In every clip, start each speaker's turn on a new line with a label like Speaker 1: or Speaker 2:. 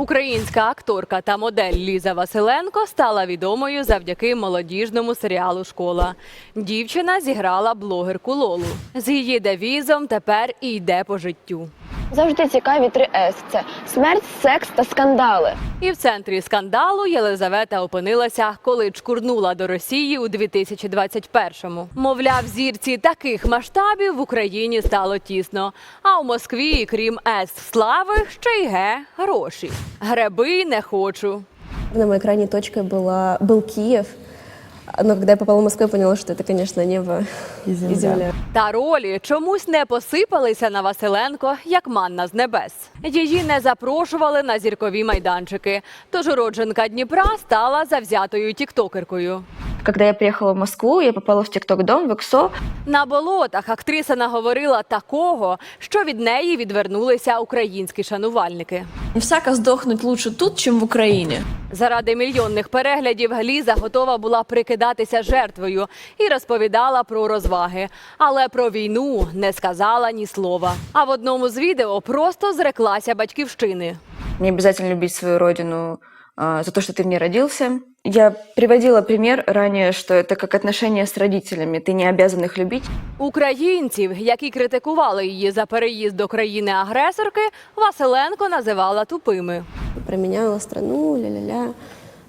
Speaker 1: Українська акторка та модель Ліза Василенко стала відомою завдяки молодіжному серіалу Школа. Дівчина зіграла блогерку Лолу. З її девізом тепер і йде по життю.
Speaker 2: Завжди цікаві три С це смерть, секс та скандали.
Speaker 1: І в центрі скандалу Єлизавета опинилася, коли чкурнула до Росії у 2021-му. Мовляв, зірці таких масштабів в Україні стало тісно. А у Москві, крім С слави, ще й ге гроші. Греби не хочу.
Speaker 3: На моей крайней точкой была, был Киев. Но когда я попала в Москву, я поняла, что это, конечно, небо и земля.
Speaker 1: Та ролі чомусь не посипалися на Василенко, як манна з небес. Її не запрошували на зіркові майданчики. Тож уродженка Дніпра стала завзятою тіктокеркою.
Speaker 4: Когда я приехала в Москву, я попала в ТикТок-дом, в ИКСО.
Speaker 1: На болотах актриса наговорила такого, що від неї відвернулися українські шанувальники.
Speaker 5: Всяко здохнуть лучше тут, чем в Україні.
Speaker 1: Заради мільйонних переглядів Ліза готова була прикидатися жертвою і розповідала про розваги, але про війну не сказала ні слова. А в одному з відео просто зреклася батьківщини.
Speaker 4: Не обязательно любить свою родину за то, что ты в ней родился. Я приводила пример ранее, что это как отношения с родителями. Ты не обязан их любить.
Speaker 1: Українців, які критикували її за переїзд до країни-агресорки, Василенко називала тупими.
Speaker 3: Променяла страну, ля-ля-ля.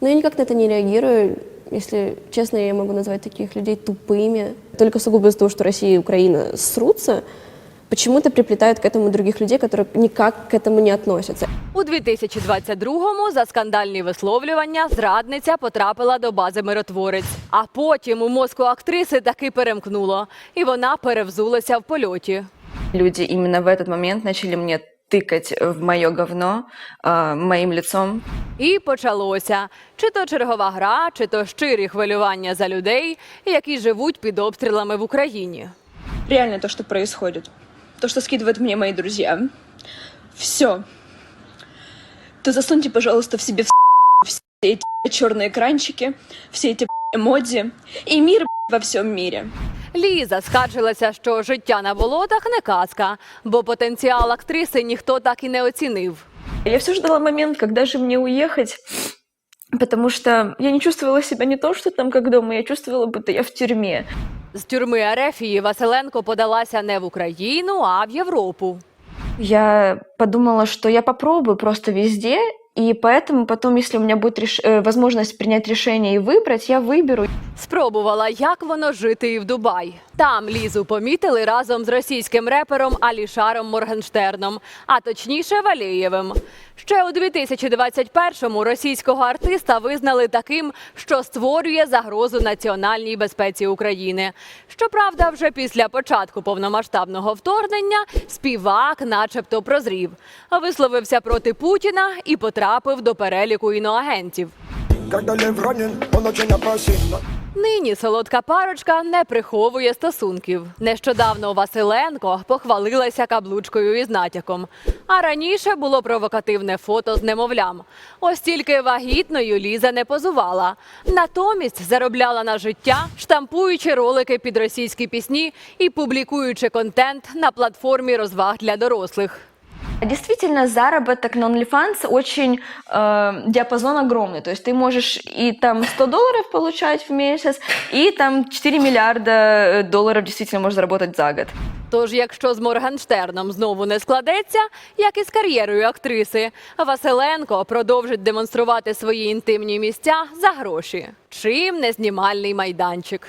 Speaker 3: Но я никак на это не реагирую. Если честно, я могу назвать таких людей тупыми. Только сугубо из-за того, что Россия и Украина срутся, почему-то приплетают к этому других людей, которые никак к этому не относятся.
Speaker 1: У 2022-му за скандальні висловлювання зрадниця потрапила до бази миротворець. А потім у мозку актриси таки перемкнуло, і вона перевзулася в польоті.
Speaker 4: Люди именно в этот момент начали мне тыкать в мое говно а, моим лицом.
Speaker 1: І почалося чи то чергова гра, чи то щирі хвилювання за людей, які живуть під обстрілами в Україні.
Speaker 6: реально то, что происходит, то, что скидывают мне мои друзья. Все. То засуньте, пожалуйста, в себе в все эти черные экранчики, все эти эмодзи и мир во всем мире.
Speaker 1: Ліза скаржилася, що життя на болотах не казка, бо потенціал актриси ніхто так і не оцінив.
Speaker 4: Я все ждала момент, когда же мне уехать, потому что я не чувствовала себя не то, что там как дома, я чувствовала, будто я в тюрьме.
Speaker 1: З тюрми Арефії Василенко подалася не в Україну, а в Європу.
Speaker 4: Я подумала, что я попробую просто везде, и поэтому потом, если у меня будет реш- э, возможность принять решение и выбрать, я выберу.
Speaker 1: Спробувала, як воно жити і в Дубай. Там Лізу помітили разом з російським репером Алішаром Моргенштерном, а точніше Валєєвим. Ще у 2021-му російського артиста визнали таким, що створює загрозу національній безпеці України. Щоправда, вже після початку повномасштабного вторгнення співак, начебто, прозрів, висловився проти Путіна і потрапив до переліку іноагентів. Нині солодка парочка не приховує стосунків. Нещодавно Василенко похвалилася каблучкою із натяком. А раніше було провокативне фото з немовлям. Ось тільки вагітною Ліза не позувала. Натомість заробляла на життя, штампуючи ролики під російські пісні і публікуючи контент на платформі розваг для дорослих.
Speaker 4: Действительно, заработок на OnlyFans очень э, диапазон огромный. То есть ты можешь и там 100 долларов получать в месяц, и там 4 миллиарда э, долларов действительно можешь заработать за год.
Speaker 1: Тож, якщо з Моргенштерном знову не складеться, як і з кар'єрою актриси, Василенко продовжить демонструвати свої інтимні місця за гроші. Чим не знімальний майданчик.